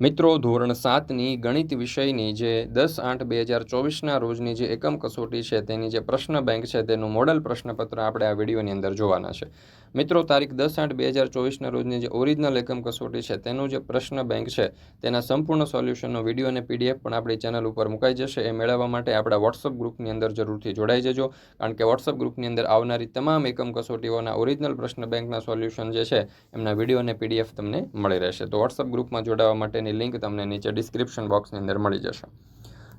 મિત્રો, ધોરણ સાતની ગણિત વિષયની જે દસ આઠ બે હજાર ચોવીસના રોજની જે એકમ કસોટી છે, તેની જે પ્રશ્ન બેંક છે, તેનું મોડલ પ્રશ્નપત્ર આપણે આ વિડીયોની અંદર જોવાના છે. મિત્રો, તારીખ દસ આઠ બે હજાર ચોવીસના રોજની જે ઓરિજિનલ એકમ કસોટી છે, તેનું જે પ્રશ્ન બેંક છે, તેના સંપૂર્ણ સોલ્યુશનનો વીડિયો અને પીડીએફ પણ આપણી ચેનલ ઉપર મુકાઈ જશે. એ મેળવવા માટે આપણા વોટ્સઅપ ગ્રુપની અંદર જરૂરથી જોડાઈ જજો, કારણ કે વોટ્સઅપ ગ્રુપની અંદર આવનારી તમામ એકમ કસોટીઓના ઓરિજિનલ પ્રશ્ન બેંકના સોલ્યુશન જે છે, એમના વીડિયો અને પીડીએફ તમને મળી રહેશે. તો વોટ્સઅપ ગ્રુપમાં જોડાવા માટેની લિંક તમને નીચે ડિસ્ક્રિપ્શન બોક્સની અંદર મળી જશે.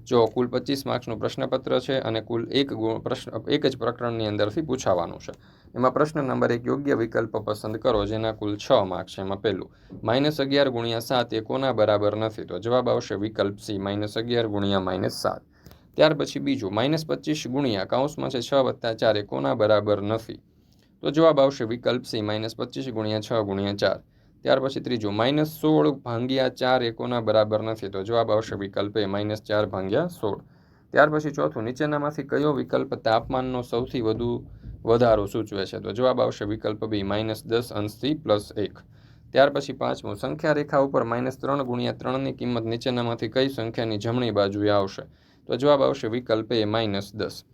જો કુલ પચીસ માર્ક્સનું પ્રશ્નપત્ર છે અને કુલ એક પ્રશ્ન, એક જ પ્રકરણની અંદરથી પૂછાવાનું છે. એમાં પ્રશ્ન નંબર એક, યોગ્ય વિકલ્પ પસંદ કરો, જેના કુલ છ માર્ક્સ છે એમાં પહેલું. માઇનસ અગિયાર ગુણ્યા સાત એ કોના બરાબર નથી? તો જવાબ આવશે વિકલ્પ સી, માઇનસ અગિયાર ગુણ્યા માઇનસ સાત. ત્યાર પછી બીજું, માઇનસ પચીસ ગુણ્યા કાઉન્સમાં છે છ વત્તા ચાર એ કોના બરાબર નથી? તો જવાબ આવશે વિકલ્પ સી, માઇનસ પચીસ ગુણ્યા છ ગુણ્યા ચાર. ત્યાર પછી ત્રીજું માઇનસ સોળ ભાંગ્યા ચાર એકોના બરાબર નથી. તો જવાબ આવશે વિકલ્પ એ માઇનસ ચાર ભાંગ્યા સોળ. ત્યાર પછી ચોથું, નીચેનામાંથી કયો વિકલ્પ તાપમાનનો સૌથી વધુ વધારો સૂચવે છે? તો જવાબ આવશે વિકલ્પ બી માઇનસ દસ અંશથી પ્લસ એક. ત્યાર પછી પાંચમું, સંખ્યા રેખા ઉપર માઇનસ ત્રણ ગુણ્યા ત્રણની કિંમત નીચેનામાંથી કઈ સંખ્યાની જમણી બાજુએ આવશે? તો જવાબ આવશે વિકલ્પ એ માઇનસ દસ.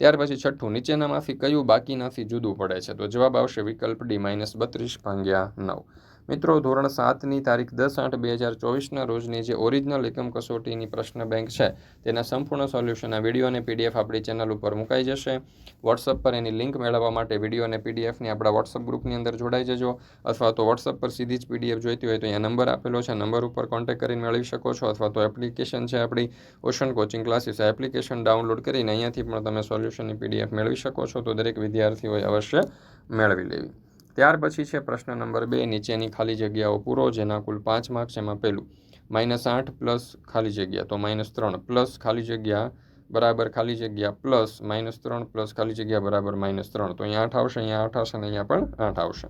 ત્યાર પછી છઠ્ઠું, નીચેનામાંથી કયું બાકીનાથી જુદું પડે છે? તો જવાબ આવશે વિકલ્પ ડી માઇનસ બત્રીસ ભાંગ્યા નવ. મિત્રો, ધોરણ સાતની તારીખ દસ આઠ બે હજાર ચોવીસના રોજની જે ઓરિજિનલ એકમ કસોટીની પ્રશ્ન બેંક છે, તેના સંપૂર્ણ સોલ્યુશનના વીડિયો અને પીડીએફ આપણી ચેનલ ઉપર મુકાઈ જશે. વોટ્સઅપ પર એની લિંક મેળવવા માટે વીડિયો અને પીડીએફની આપણા વોટ્સઅપ ગ્રુપની અંદર જોડાઈ જજો. અથવા તો વોટ્સઅપ પર સીધી જ પીડીએફ જોઈતી હોય તો અહીંયા નંબર આપેલો છે. નંબર ઉપર કોન્ટેક્ટ કરીને મેળવી શકો છો અથવા તો એપ્લિકેશન છે આપણી ocean coaching classes application download કરીને અહીંયાથી પણ તમે સોલ્યુશનની પીડીએફ મેળવી શકો છો. તો દરેક વિદ્યાર્થીઓએ અવશ્ય મેળવી લેવી. ત્યાર પછી છે પ્રશ્ન નંબર બે, નીચેની ખાલી જગ્યાઓ પૂરો, જેના કુલ પાંચ માર્ક્સ એમાં પહેલું. માઇનસ આઠ પ્લસ ખાલી જગ્યા, તો માઇનસ ત્રણ પ્લસ ખાલી જગ્યા બરાબર ખાલી જગ્યા પ્લસ માઇનસ ત્રણ પ્લસ ખાલી જગ્યા બરાબર માઇનસ ત્રણ. તો અહીંયા આઠ આવશે, અહીંયા આઠ આવશે અને અહીંયા પણ આઠ આવશે.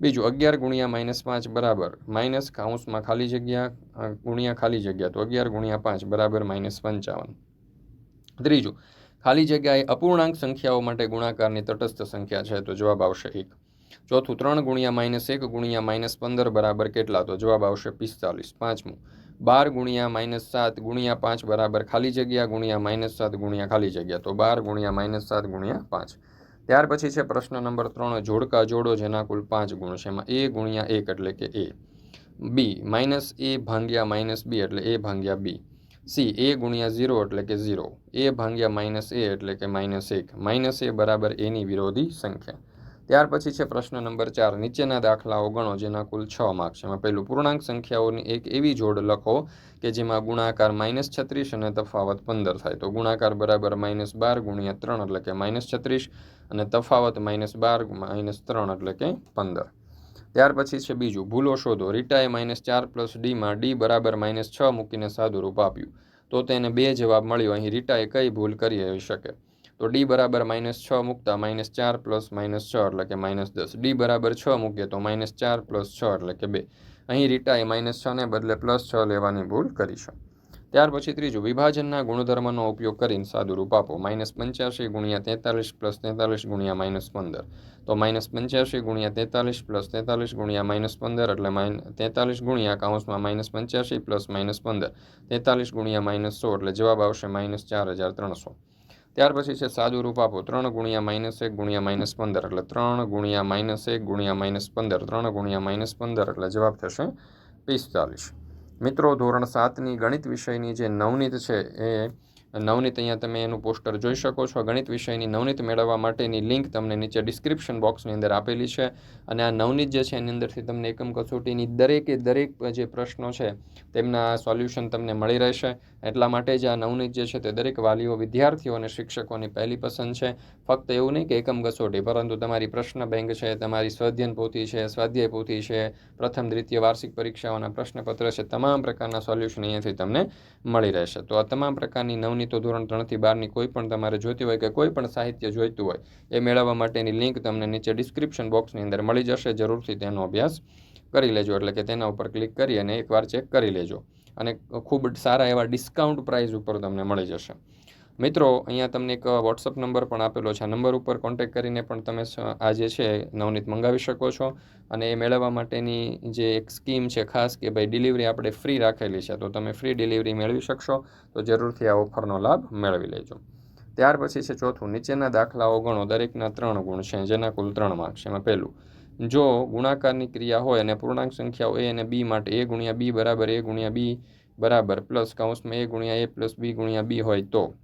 બીજું, અગિયાર ગુણ્યા માઇનસ પાંચ બરાબર માઇનસ કાઉન્સમાં ખાલી જગ્યા ગુણ્યા ખાલી જગ્યા, તો અગિયાર ગુણ્યા પાંચ બરાબર માઇનસ પંચાવન. ત્રીજું, ખાલી જગ્યાએ અપૂર્ણાંક સંખ્યાઓ માટે ગુણાકારની તટસ્થ સંખ્યા છે, તો જવાબ આવશે એક. ચોથું, ત્રણ ગુણ્યા માઇનસ એક ગુણ્યા માઇનસ પંદર બરાબર કેટલા? તો જવાબ આવશે પિસ્તાલીસ, પાંચમું. બાર ગુણ્યા માઇનસ સાત ગુણ્યા પાંચ બરાબર ખાલી જગ્યા, ગુણ્યા માઇનસ સાત ગુણ્યા ખાલી જગ્યા. તો બાર ગુણ્યા માઇનસ સાત ગુણ્યા પાંચ. ત્યાર પછી છે પ્રશ્ન નંબર ત્રણ, જોડકા જોડો જેના કુલ પાંચ ગુણ છે. એમાં એ ગુણ્યા એક એટલે કે એ. બી, માઇનસ એ ભાંગ્યા માઇનસ બી એટલે એ ભાંગ્યા બી. સી, એ ગુણ્યા ઝીરો એટલે કે ઝીરો. એ ભાંગ્યા માઇનસ એ એટલે કે માઇનસ એક. માઇનસ એ બરાબર એની વિરોધી સંખ્યા. ત્યાર પછી છે પ્રશ્ન નંબર ચાર. નીચેના દાખલાઓ ગણો જેના કુલ છ માર્ક છે. એમાં પહેલું, પૂર્ણાંક સંખ્યાઓની એક એવી જોડ લખો કે જેમાં ગુણાકાર માઇનસ છત્રીસ અને તફાવત પંદર થાય. તો ગુણાકાર બરાબર માઇનસ બાર ગુણ્યા ત્રણ એટલે કે માઇનસ છત્રીસ અને તફાવત માઇનસ બાર માઇનસ ત્રણ એટલે કે પંદર. ત્યાર પછી છે બીજું, ભૂલો શોધો. રીટાએ માઇનસ ચાર પ્લસ ડીમાં ડી બરાબર માઇનસ છ મૂકીને સાદું રૂપ આપ્યું. તો તેને બે જવાબ મળ્યો. અહીં રીટાએ કઈ ભૂલ કરી હોઈ શકે? તો ડી બરાબર માઇનસ છ મૂકતા માઇનસ ચાર પ્લસ માઇનસ છ એટલે કે માઇનસ દસ. ડી બરાબર છ મૂકીએ તો માઇનસ ચાર પ્લસ છ એટલે કે બે. અહીં રીટાએ માઇનસ છને બદલે પ્લસ છ લેવાની ભૂલ કરી છે ત્યાર પછી ત્રીજું, વિભાજનના ગુણધર્મનો ઉપયોગ કરીને સાદું રૂપ આપો. માઇનસ પંચ્યાસી ગુણ્યા તેતાલીસ પ્લસ તેતાલીસ ગુણ્યા માઇનસ પંદર. તો માઇનસ પંચ્યાસી ગુણ્યા તેતાલીસ પ્લસ તેતાલીસ ગુણ્યા માઇનસ પંદર એટલે માઇન, તેતાલીસ ગુણ્યા કાઉન્સમાં માઇનસ પંચ્યાસી પ્લસ માઇનસ પંદર. તેતાલીસ ગુણ્યા માઇનસ સો એટલે જવાબ આવશે માઇનસ ચાર હજાર ત્રણસો. ત્યાર પછી છે સાદું રૂપ આપો. ત્રણ ગુણ્યા માઇનસ એક ગુણ્યા માઇનસ પંદર એટલે ત્રણ ગુણ્યા માઇનસ એક ગુણ્યા માઇનસ પંદર. ત્રણ ગુણ્યા માઇનસ પંદર એટલે જવાબ થશે પિસ્તાલીસ. મિત્રો ધોરણ સાતની ગણિત વિષયની જે નવનીત છે એ નવનીત, અહીંયા તમે એનું પોસ્ટર જોઈ શકો છો. ગણિત વિષયની નવનીત મેળવવા માટેની લિંક તમને નીચે ડિસ્ક્રિપ્શન બોક્સની અંદર આપેલી છે. અને આ નવનીત જે છે, એની અંદરથી તમને એકમ કસોટીની દરેકે દરેક જે પ્રશ્નો છે, તેમના સોલ્યુશન તમને મળી રહેશે. એટલા માટે જ આ નવનીત જે છે, તે દરેક વાલીઓ, વિદ્યાર્થીઓ અને શિક્ષકોની પહેલી પસંદ છે. ફક્ત એવું નહીં કે એકમ કસોટી, પરંતુ તમારી પ્રશ્ન બેંક છે, તમારી સ્વાધ્યન પોથી છે, સ્વાધ્યાય પોથી છે, પ્રથમ, દ્વિતીય વાર્ષિક પરીક્ષાઓના પ્રશ્નપત્ર છે, તમામ પ્રકારના સોલ્યુશન અહીંયાથી તમને મળી રહેશે. તો આ તમામ પ્રકારની નવનીત નવની તો ધોરણ ત્રણથી બારની કોઈ પણ તમારે જોઈતી હોય કે કોઈ પણ સાહિત્ય જોઈતું હોય, એ મેળવવા માટેની લિંક તમને નીચે ડિસ્ક્રિપ્શન બોક્સની અંદર મળી જશે. જરૂરથી તેનો અભ્યાસ કરી લેજો, એટલે કે તેના ઉપર ક્લિક કરી અને એકવાર ચેક કરી લેજો. અને ખૂબ સારા એવા ડિસ્કાઉન્ટ પ્રાઇસ ઉપર તમને મળી જશે. મિત્રો, અહીંયા તમને એક વોટ્સઅપ નંબર પણ આપેલો છે. આ નંબર ઉપર કોન્ટેક્ટ કરીને પણ તમે આ જે છે, નવનીત મંગાવી શકો છો. અને એ મેળવવા માટેની જે એક સ્કીમ છે, ખાસ કે ભાઈ ડિલિવરી આપણે ફ્રી રાખેલી છે, તો તમે ફ્રી ડિલિવરી મેળવી શકશો. તો જરૂરથી આ ઓફરનો લાભ મેળવી લેજો. ત્યાર પછી છે ચોથું, નીચેના દાખલાઓ ગણો. દરેકના ત્રણ ગુણ છે, જેના કુલ ત્રણ માર્ક છે. એમાં પહેલું, જો ગુણાકારની ક્રિયા હોય અને પૂર્ણાંક સંખ્યાઓ એ અને બી માટે એ ગુણ્યા બી બરાબર એ ગુણ્યા બી બરાબર પ્લસ કૌંસમાં એ ગુણ્યા એ પ્લસ બી ગુણ્યા બી હોય તો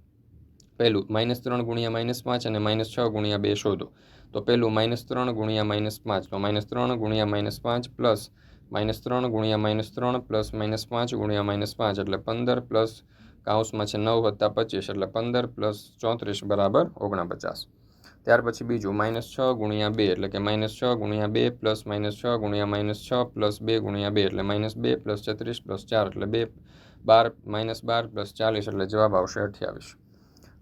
પહેલું માઇનસ ત્રણ ગુણ્યા માઇનસ પાંચ અને માઇનસ છ ગુણ્યા બે શોધો. તો પહેલું માઇનસ ત્રણ ગુણ્યા માઇનસ પાંચ. તો માઇનસ ત્રણ ગુણ્યા માઇનસ પાંચ પ્લસ માઇનસ ત્રણ ગુણ્યા માઇનસ ત્રણ પ્લસ માઇનસ પાંચ ગુણ્યા માઇનસ પાંચ. એટલે પંદર પ્લસ કાઉન્સમાં છે નવ વત્તા પચીસ. એટલે પંદર પ્લસ ચોત્રીસ બરાબર ઓગણપચાસ. ત્યાર પછી બીજું માઇનસ છ ગુણ્યા બે. એટલે કે માઇનસ છ ગુણ્યા બે પ્લસ માઇનસ છ ગુણ્યા માઇનસ છ પ્લસ બે ગુણ્યા બે. એટલે માઇનસ બે પ્લસ છત્રીસ પ્લસ ચાર. એટલે બે બાર માઇનસ બાર પ્લસ ચાલીસ. એટલે જવાબ આવશે અઠ્યાવીસ.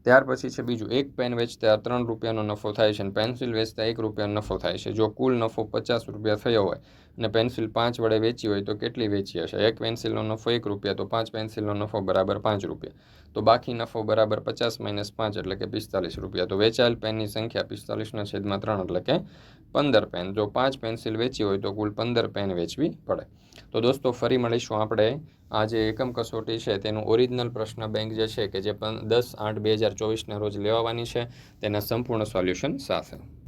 ત્યાર પછી છે બીજું, એક પેન વેચતા ત્રણ રૂપિયાનો નફો થાય છે અને પેન્સિલ વેચતા એક રૂપિયાનો નફો થાય છે. જો કુલ નફો પચાસ રૂપિયા થયો હોય અને પેન્સિલ પાંચ વડે વેચી હોય તો કેટલી વેચી હશે? એક પેન્સિલનો નફો એક રૂપિયા, તો પાંચ પેન્સિલનો નફો બરાબર પાંચ રૂપિયા. તો બાકી નફો બરાબર પચાસ માઇનસ પાંચ એટલે કે પિસ્તાલીસ રૂપિયા. તો વેચાયેલ પેનની સંખ્યા પિસ્તાલીસના છેદમાં ત્રણ એટલે કે પંદર પેન. જો પાંચ પેન્સિલ વેચી હોય તો કુલ પંદર પેન વેચવી પડે. તો દોસ્તો, ફરી મળીશું આપણે. આ જે એકમ કસોટી છે, તેનું ઓરિજિનલ પ્રશ્ન બેંક જે છે કે જે દસ આઠ બે હજાર ચોવીસના રોજ લેવાની છે, તેના સંપૂર્ણ સોલ્યુશન સાથે.